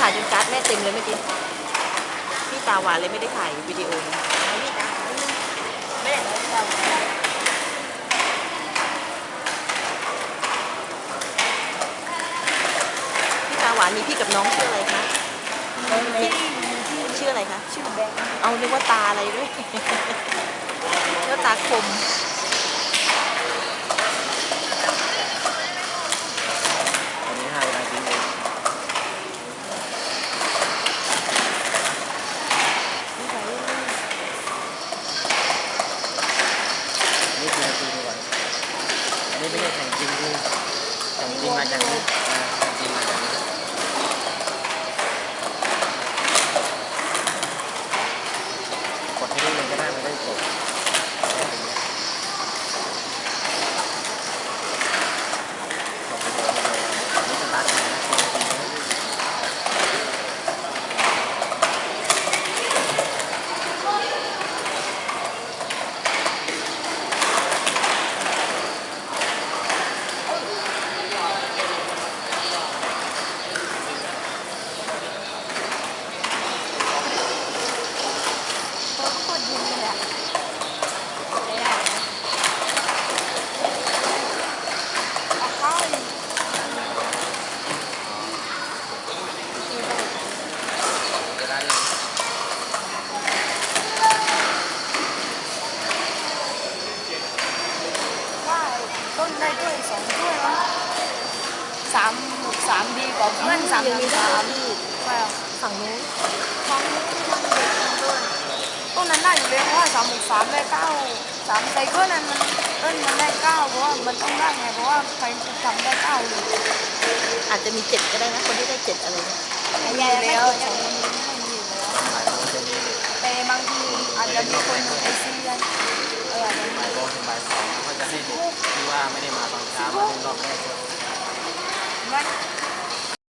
ถ่ายจนการ์ดแม่เต็มเลยเมื่อกี้ พี่ตาหวานเลยไม่ได้ถ่ายวิดีโอนไม่ได้ไม่ได้พี่ตาหวานมีพี่กับน้องชื่ออะไรคะ น้องเล็ชื่ออะไรคะ ชื่อแบงค์เอาเรียกว่าตาอะไรด้วยเรียกวตาคม จริงคือแข่งจริงมาจากนี้อ่าแข่งจริงมาจากนี้กดให้ได้เลยก็ได้ไม่ได้กดอย่างเงี้ยกดไปเลยอันนี้สตาร์ทนะจริงๆ เขาโคตร ยิงเลยอะไม่ได้เอาเข้าเลยเวลาเนี่ยว่าต้นได้ด้วยสองถ้วยมั้งสามสามดีกว่าเพื่อนสามยังมีสาม ฝั่งนู้นท้องมันเด็กมันด้วยต้นนั้น ได้อยู่เลยเพราะว่าสามหกสามได้เก้าสามไซเคิลนั้นมันต้นมันได้เก้าเพราะว่ามันต้องได้ไงเพราะว่าใครทำได้เก้าเลยอาจจะมีเจ็ดก็ได้นะคนที่ได้เจ็ดอะไรเนี่ยใหญ่แล้วอย่างนี้ไม่มีอยู่แล้วตอนบ่ายโมงจะมีเด็กแต่บางทีอาจจะมีคนไอซีกันเอออาจจะมีบ่ายโมงถึงบ่ายสองเขาจะให้เด็กที่ว่าไม่ได้มาตอนเช้ามาเล่นรอบแรกด้วยมัน